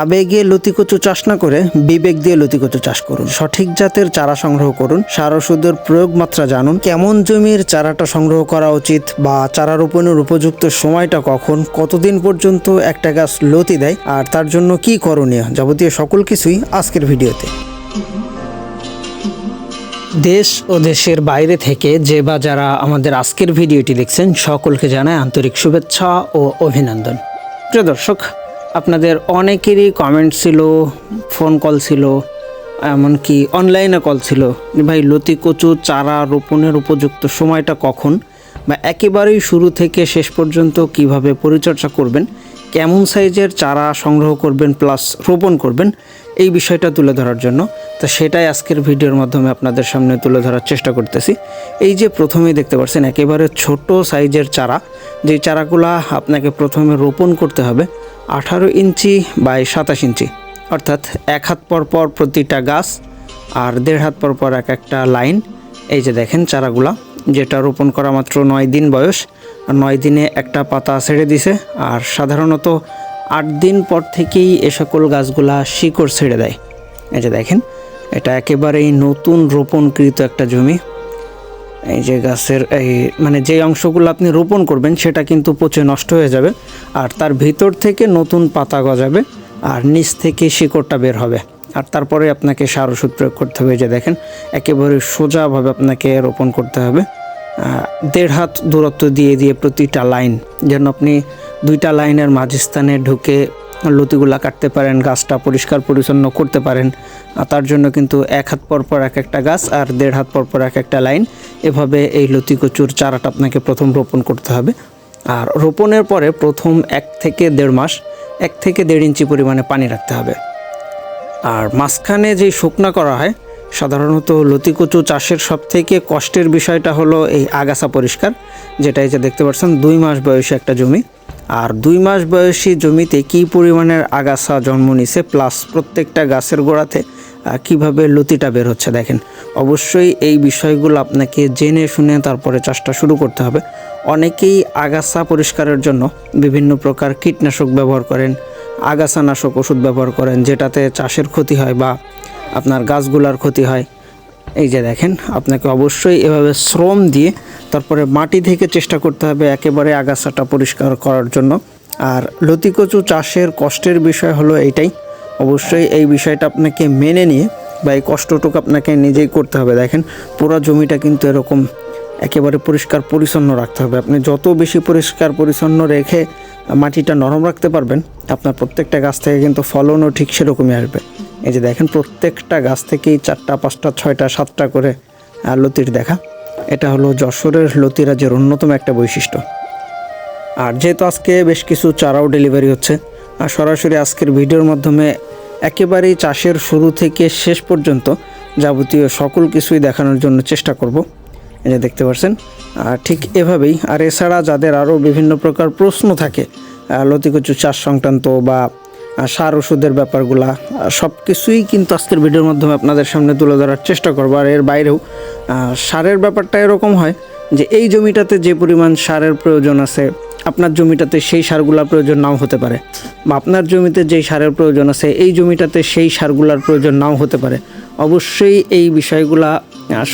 আবেগে লতিকচু চাষ না করে বিবেক দিয়ে লতিকচু চাষ করুন। সঠিক জাতের চারা সংগ্রহ করুন। সার ওষুধের প্রয়োগ মাত্রা জানুন। কেমন জমির চারাটা সংগ্রহ করা উচিত বা চারা রোপণের উপযুক্ত সময়টা কখন, কতদিন পর্যন্ত একটা গাছ লতি দেয়, আর তার জন্য কি করণীয় যাবতীয় সকল কিছুই আজকের ভিডিওতে। দেশ ও দেশের বাইরে থেকে যে বা যারা আমাদের আজকের ভিডিওটি দেখছেন, সকলকে জানায় আন্তরিক শুভেচ্ছা ও অভিনন্দন। প্রিয় দর্শক আপনাদের অনেকেরই কমেন্ট ছিল ফোন কল ছিল, এমনকি অনলাইনে কল ছিল ভাই, লতি কচু, চারা রোপণের উপযুক্ত সময়টা কখন? বা একেবারেই শুরু থেকে শেষ পর্যন্ত কীভাবে পরিচর্যা করবেন, কেমন সাইজের চারা সংগ্রহ করবেন প্লাস রোপণ করবেন এই বিষয়টা তুলে ধরার জন্য। তো সেটাই আজকের ভিডিওর মাধ্যমে আপনাদের সামনে তুলে ধরার চেষ্টা করতেছি। এই যে প্রথমেই দেখতে পাচ্ছেন একেবারে ছোট সাইজের চারা। যে চারাগুলা আপনাকে প্রথমে রোপণ করতে হবে, আঠারো ইঞ্চি বাই সাতাশ ইঞ্চি। অর্থাৎ এক হাত পর পর প্রতিটা গাছ আর দেড় হাত পর পর এক একটা লাইন। এই যে দেখেন চারাগুলা, যেটা রোপণ করা মাত্র নয় দিন বয়স। নয় দিনে একটা পাতা ছেড়ে দিছে। আর সাধারণত আট দিন পর থেকেই এ সকল গাছগুলা শিকড় ছেড়ে দেয়। এই যে দেখেন, এটা একেবারেই নতুন রোপণকৃত একটা জমি। এই যে গাছের এই মানে যে অংশগুলো আপনি রোপণ করবেন, সেটা কিন্তু পচে নষ্ট হয়ে যাবে আর তার ভিতর থেকে নতুন পাতা গজাবে আর নিচ থেকে শিকড়টা বের হবে। আর তারপরে আপনাকে সার ওষুধ প্রয়োগ করতে হবে। যে দেখেন, একেবারে সোজাভাবে আপনাকে রোপণ করতে হবে। দেড় হাত দূরত্ব দিয়ে দিয়ে প্রতিটা লাইন যেন আপনি দুইটা লাইনের মাঝস্থানে ঢুকে লতিগুলা কাটতে পারেন, গাছটা পরিষ্কার পরিচ্ছন্ন করতে পারেন। আর তার জন্য কিন্তু এক হাত পর পর এক একটা গাছ আর দেড় হাত পর পর এক একটা লাইন। এভাবে এই লতি কচুর চারাটা আপনাকে প্রথম রোপণ করতে হবে। আর রোপণের পরে প্রথম এক থেকে দেড় মাস, এক থেকে দেড় ইঞ্চি পরিমাণে পানি রাখতে হবে। আর মাঝখানে যে শুকনা করা হয় সাধারণত লতিকচু চাষের সব থেকে কষ্টের বিষয়টা হলো এই আগাছা পরিষ্কার, যেটা এই যে দেখতে পাচ্ছেন, দুই মাস বয়সী একটা জমি। আর দুই মাস বয়সী জমিতে কি পরিমাণের আগাছা জন্ম নিছে প্লাস প্রত্যেকটা গাছের গোড়াতে কীভাবে লতিটা বের হচ্ছে দেখেন। অবশ্যই এই বিষয়গুলো আপনাকে জেনে শুনে তারপরে চাষটা শুরু করতে হবে। অনেকেই আগাছা পরিষ্কারের জন্য বিভিন্ন প্রকার কীটনাশক ব্যবহার করেন, আগাছানাশক ওষুধ ব্যবহার করেন, যেটাতে চাষের ক্ষতি হয় বা আপনার গাছগুলার ক্ষতি হয়। এই যে দেখেন, আপনাকে অবশ্যই এভাবে শ্রম দিয়ে তারপরে মাটি থেকে চেষ্টা করতে হবে একেবারে আগাছাটা পরিষ্কার করার জন্য। আর লতিকচু চাষের কষ্টের বিষয় হলো এইটাই, অবশ্যই এই বিষয়টা আপনাকে মেনে নিয়ে বা এই কষ্টটুকু আপনাকে নিজেই করতে হবে। দেখেন, পুরো জমিটা কিন্তু এরকম একেবারে পরিষ্কার পরিচ্ছন্ন রাখতে হবে। আপনি যত বেশি পরিষ্কার পরিচ্ছন্ন রেখে মাটিটা নরম রাখতে পারবেন, আপনার প্রত্যেকটা গাছ থেকে কিন্তু ফলনও ঠিক সেরকমই আসবে। এই যে দেখেন, প্রত্যেকটা গাছ থেকেই চারটা, পাঁচটা, ছয়টা, সাতটা করে লতির দেখা। এটা হলো যশোরের লতিরাজের অন্যতম একটা বৈশিষ্ট্য। আর যেহেতু আজকে বেশ কিছু চারাও ডেলিভারি হচ্ছে, আর সরাসরি আজকের ভিডিওর মাধ্যমে একেবারেই চাষের শুরু থেকে শেষ পর্যন্ত যাবতীয় সকল কিছুই দেখানোর জন্য চেষ্টা করব। যে দেখতে পাচ্ছেন, আর ঠিক এভাবেই, আর এছাড়া যাদের আরও বিভিন্ন প্রকার প্রশ্ন থাকে লতিকচু চাষ সংক্রান্ত বা সার ওষুধের ব্যাপারগুলা সব কিছুই কিন্তু আজকের ভিডিওর মাধ্যমে আপনাদের সামনে তুলে ধরার চেষ্টা করব। আর এর বাইরেও সারের ব্যাপারটা এরকম হয় যে এই জমিটাতে যে পরিমাণ সারের প্রয়োজন আছে, আপনার জমিটাতে সেই সারগুলার প্রয়োজন নাও হতে পারে বা আপনার জমিতে যেই সারের প্রয়োজন আছে, এই জমিটাতে সেই সারগুলার প্রয়োজন নাও হতে পারে। অবশ্যই এই বিষয়গুলা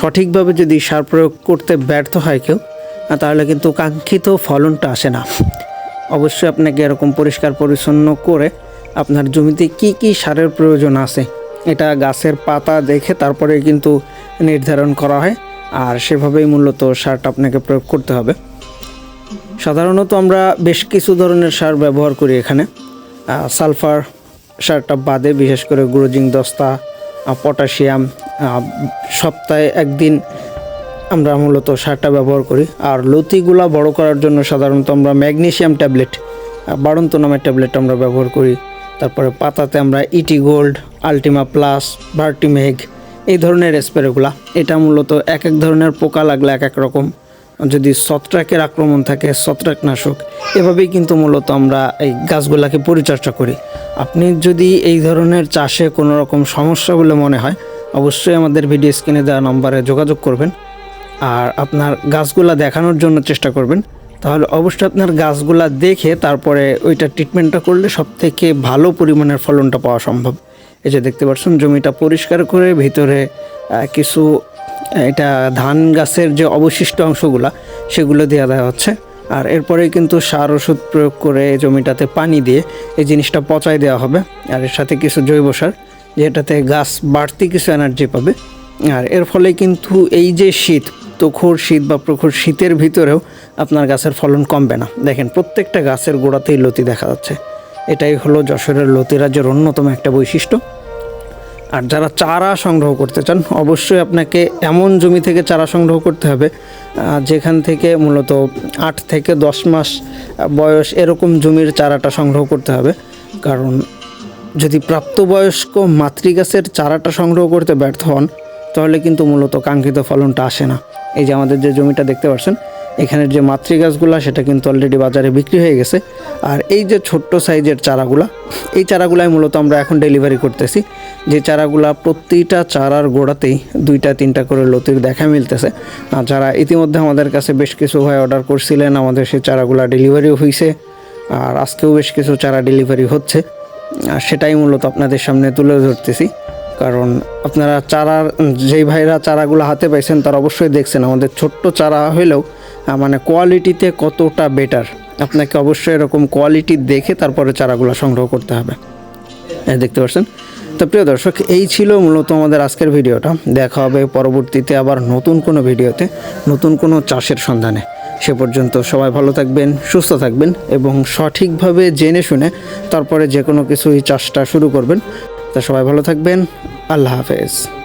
সঠিকভাবে যদি সার প্রয়োগ করতে ব্যর্থ হয় কেউ তাহলে কিন্তু কাঙ্ক্ষিত ফলনটা আসে না। অবশ্যই আপনাকে এরকম পরিষ্কার পরিচ্ছন্ন করে আপনার জমিতে কি কি সারের প্রয়োজন আছে? এটা গাছের পাতা দেখে তারপরে কিন্তু নির্ধারণ করা হয়, আর সেভাবেই মূলত সারটা আপনাকে প্রয়োগ করতে হবে। সাধারণত আমরা বেশ কিছু ধরনের সার ব্যবহার করি এখানে। সালফার সারটা বাদে বিশেষ করে গ্রোজিং দস্তা পটাশিয়াম সপ্তাহে একদিন আমরা মূলত সারটা ব্যবহার করি। আর লতিগুলা বড় করার জন্য সাধারণত আমরা ম্যাগনেশিয়াম ট্যাবলেট বাড়ন্ত নামের ট্যাবলেট আমরা ব্যবহার করি। তারপরে পাতাতে আমরা ET gold ultima plus Vertimec এই ধরনের স্প্রেগুলা। এটা মূলত এক এক ধরনের পোকা লাগলে এক এক রকম। যদি ছত্রাকের আক্রমণ থাকে ছত্রাকনাশক এভাবেই কিন্তু মূলত আমরা এই গাছগুলাকে পরিচর্যা করি। আপনি যদি এই ধরনের চাষে কোনো রকম সমস্যা বলে মনে হয়, অবশ্যই আমাদের ভিডিও স্ক্রিনে দেওয়া নম্বরে যোগাযোগ করবেন। আর আপনার গাছগুলা দেখানোর জন্য চেষ্টা করবেন। তাহলে অবশ্যই আপনার গাছগুলা দেখে তারপরে ওইটা ট্রিটমেন্টটা করলে সব থেকে ভালো পরিমাণের ফলনটা পাওয়া সম্ভব। এই যে দেখতে পাচ্ছেন, জমিটা পরিষ্কার করে ভিতরে কিছু এটা ধান গাছের যে অবশিষ্ট অংশগুলা, সেগুলো দেওয়া দেওয়া হচ্ছে। আর এরপরে কিন্তু সার ওষুধ প্রয়োগ করে জমিটাতে পানি দিয়ে এই জিনিসটা পচাই দেওয়া হবে। আর এর সাথে কিছু জৈব সার, যেটাতে গাছ বাড়তি কিছু এনার্জি পাবে। আর এর ফলে কিন্তু এই যে শীত তুখোর শীত বা প্রখর শীতের ভিতরেও আপনার গাছের ফলন কমবে না। দেখেন, প্রত্যেকটা গাছের গোড়াতেই লতি দেখা যাচ্ছে। এটাই হলো যশোরের লতি রাজ্যের অন্যতম একটা বৈশিষ্ট্য। আর যারা চারা সংগ্রহ করতে চান, অবশ্যই আপনাকে এমন জমি থেকে চারা সংগ্রহ করতে হবে যেখান থেকে মূলত আট থেকে দশ মাস বয়স এরকম জমির চারাটা সংগ্রহ করতে হবে। কারণ যদি প্রাপ্তবয়স্ক মাতৃগাছের চারাটা সংগ্রহ করতে ব্যর্থ হন, তাহলে কিন্তু মূলত কাঙ্ক্ষিত ফলনটা আসে না। এই যে আমাদের যে জমিটা দেখতে পাচ্ছেন এখানের যে মাতৃ মাতৃগাছগুলো সেটা কিন্তু অলরেডি বাজারে বিক্রি হয়ে গেছে। আর এই যে ছোট্ট সাইজের চারাগুলা, এই চারাগুলাই মূলত আমরা এখন ডেলিভারি করতেছি। যে চারাগুলা প্রতিটা চারার গোড়াতেই দুইটা, তিনটা করে লতির দেখা মিলতেছে। আর যারা ইতিমধ্যে আমাদের কাছে বেশ কিছু ভাই অর্ডার করছিলেন, আমাদের সেই চারাগুলা ডেলিভারিও হয়েছে আর আজকেও বেশ কিছু চারা ডেলিভারি হচ্ছে। আর সেটাই মূলত আপনাদের সামনে তুলে ধরতেছি। কারণ আপনারা চারার যেই ভাইরা চারাগুলো হাতে পাইছেন তারা অবশ্যই দেখছেন। আমাদের ছোট্ট চারা হইলেও আহ, মানে কোয়ালিটিতে কতটা বেটার আপনাকে অবশ্যই এরকম কোয়ালিটি দেখে তারপরে চারাগুলো সংগ্রহ করতে হবে। দেখতে পাচ্ছেন? তো প্রিয় দর্শক এই ছিল মূলত আমাদের আজকের ভিডিওটা। দেখা হবে পরবর্তীতে আবার নতুন কোনো ভিডিওতে নতুন কোনো চাষের সন্ধানে। সে পর্যন্ত সবাই ভালো থাকবেন সুস্থ থাকবেন এবং সঠিকভাবে জেনে শুনে তারপরে যে কোনো কিছুই চাষটা শুরু করবেন। তা সবাই ভালো থাকবেন আল্লাহ হাফেজ।